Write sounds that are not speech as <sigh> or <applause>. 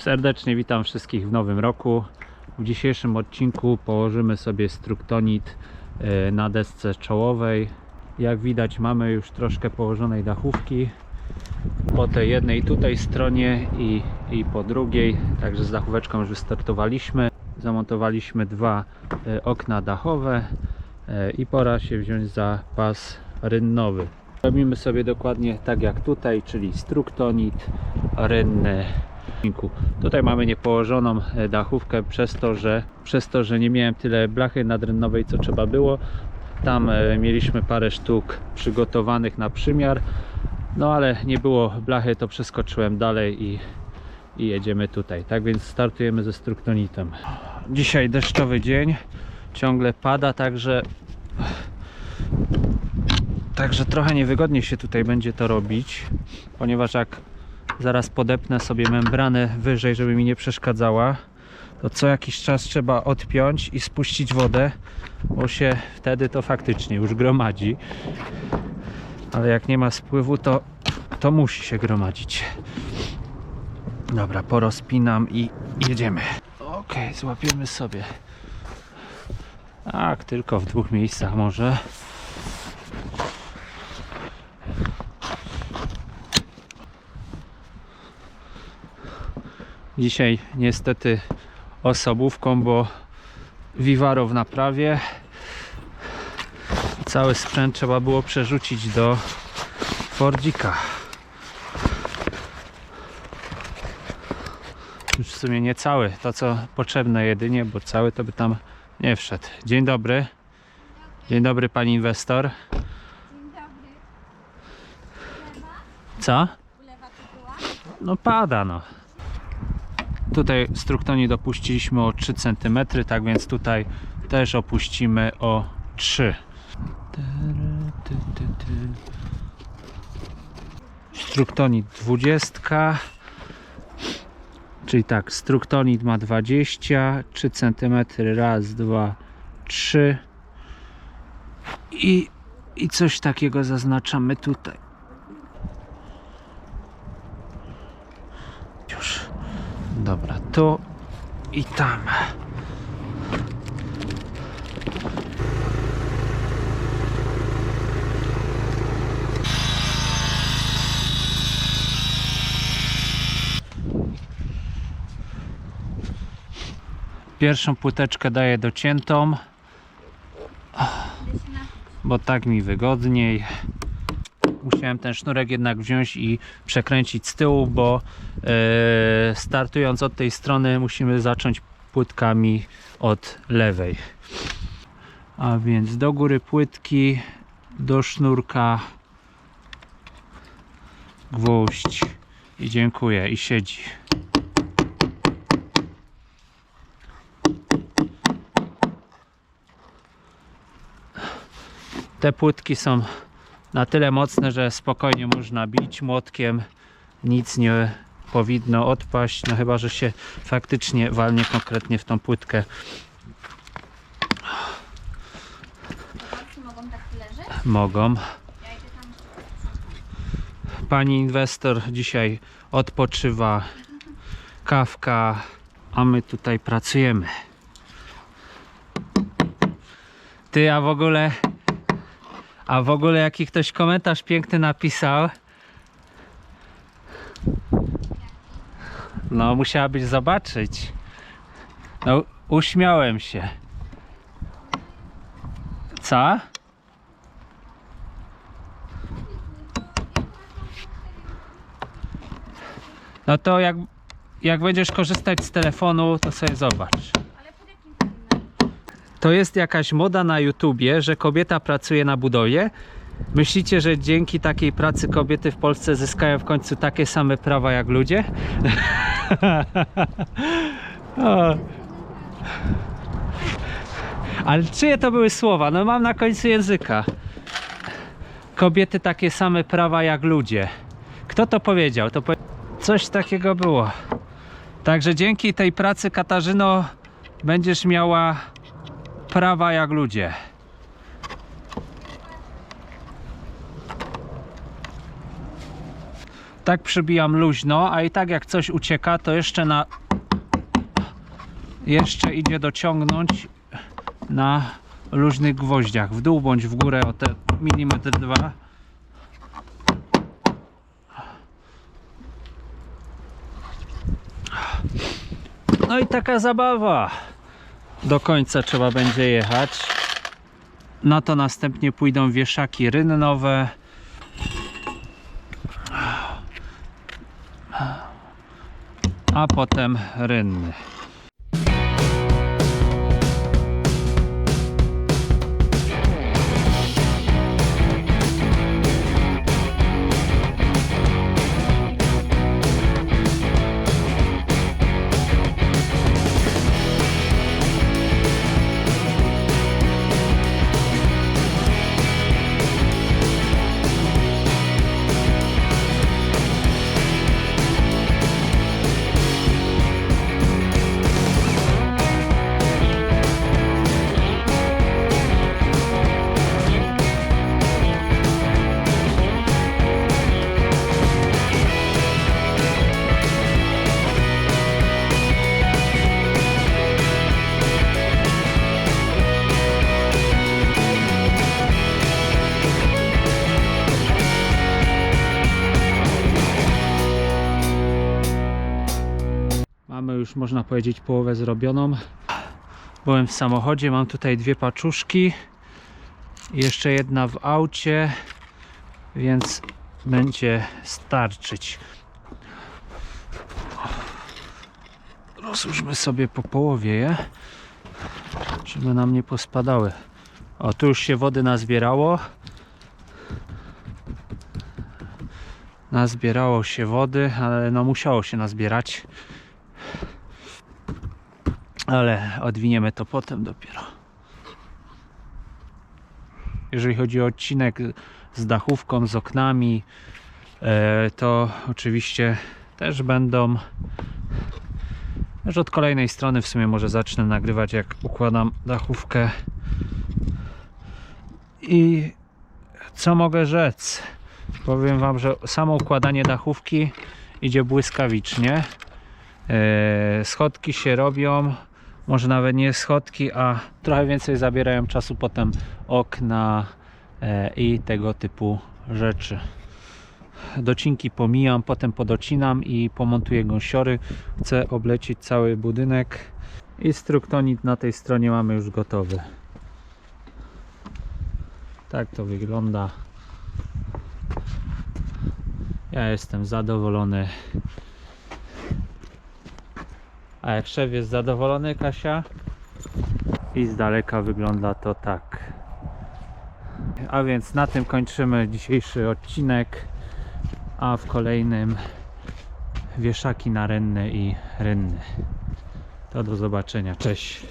Serdecznie witam wszystkich w nowym roku. W dzisiejszym odcinku położymy sobie struktonit e, na desce czołowej. Jak widać mamy już troszkę położonej dachówki po tej jednej tutaj stronie i, i po drugiej. Także z dachóweczką już wystartowaliśmy. Zamontowaliśmy dwa e, okna dachowe e, i pora się wziąć za pas rynnowy. Robimy sobie dokładnie tak jak tutaj, czyli struktonit rynny. Tutaj mamy niepołożoną e, dachówkę przez to, że przez to, że nie miałem tyle blachy nadrynnowej co trzeba było. Tam e, mieliśmy parę sztuk przygotowanych na przymiar. No ale nie było blachy, to przeskoczyłem dalej i, i jedziemy tutaj. Tak więc startujemy ze struktonitem. Dzisiaj deszczowy dzień, ciągle pada, także Także trochę niewygodnie się tutaj będzie to robić, ponieważ jak zaraz podepnę sobie membranę wyżej, żeby mi nie przeszkadzała, to co jakiś czas trzeba odpiąć i spuścić wodę, bo się wtedy to faktycznie już gromadzi. Ale jak nie ma spływu, to, to musi się gromadzić. Dobra, porozpinam i jedziemy. Ok, złapiemy sobie. Tak, tylko w dwóch miejscach może. Dzisiaj niestety osobówką, bo Vivaro w naprawie. Cały sprzęt trzeba było przerzucić do Fordzika. Już w sumie nie cały, to co potrzebne jedynie, bo cały to by tam nie wszedł. Dzień dobry. Dzień dobry pani inwestor. Dzień dobry. Co? No pada no. Tutaj struktoni dopuściliśmy o 3 cm, tak więc tutaj też opuścimy o 3. Struktonit 20. Czyli tak, struktonit ma 20, 3 cm, raz, dwa, trzy. I, I coś takiego zaznaczamy tutaj. Już. Tu i tam. Pierwszą płyteczkę daję dociętą, bo tak mi wygodniej musiałem ten sznurek jednak wziąć i przekręcić z tyłu, bo e, startując od tej strony musimy zacząć płytkami od lewej. A więc do góry płytki, do sznurka gwóźdź i dziękuję i siedzi. Te płytki są na tyle mocne, że spokojnie można bić młotkiem. Nic nie powinno odpaść, no chyba, że się faktycznie walnie konkretnie w tą płytkę. Mogą tak leżeć? Mogą. Pani inwestor dzisiaj odpoczywa, kawka, a my tutaj pracujemy. Ty, a w ogóle, a w ogóle jaki ktoś komentarz piękny napisał. No, musiałabyś zobaczyć. No, uśmiałem się. Co? No to jak, jak będziesz korzystać z telefonu, to sobie zobacz. To jest jakaś moda na YouTubie, że kobieta pracuje na budowie. Myślicie, że dzięki takiej pracy kobiety w Polsce zyskają w końcu takie same prawa jak ludzie? <laughs> Ale czyje to były słowa? No mam na końcu języka. Kobiety takie same prawa jak ludzie. Kto to powiedział? To powie... Coś takiego było. Także dzięki tej pracy Katarzyno będziesz miała prawa jak ludzie. Tak przybijam luźno, a i tak jak coś ucieka, to jeszcze na jeszcze idzie dociągnąć na luźnych gwoździach w dół bądź w górę o te milimetr dwa. No i taka zabawa. Do końca trzeba będzie jechać. Na to następnie pójdą wieszaki rynnowe. A potem rynny. Mamy już można powiedzieć połowę zrobioną. Byłem w samochodzie, mam tutaj dwie paczuszki. Jeszcze jedna w aucie, więc będzie starczyć. Rozłóżmy sobie po połowie je, żeby nam nie pospadały. O, tu już się wody nazbierało. Nazbierało się wody, ale no musiało się nazbierać ale odwiniemy to potem dopiero. Jeżeli chodzi o odcinek z dachówką, z oknami, e, to oczywiście też będą. Już od kolejnej strony w sumie może zacznę nagrywać jak układam dachówkę. I co mogę rzec? Powiem Wam, że samo układanie dachówki idzie błyskawicznie. E, Schodki się robią, może nawet nie schodki, a trochę więcej zabierają czasu potem okna e, i tego typu rzeczy. Docinki pomijam, potem podocinam i pomontuję gąsiory. Chcę oblecić cały budynek i struktonit na tej stronie mamy już gotowy. Tak to wygląda. Ja jestem zadowolony. A jak szef jest zadowolony, Kasia? I z daleka wygląda to tak. A więc na tym kończymy dzisiejszy odcinek. A w kolejnym wieszaki na rynny i rynny. To do zobaczenia. Cześć.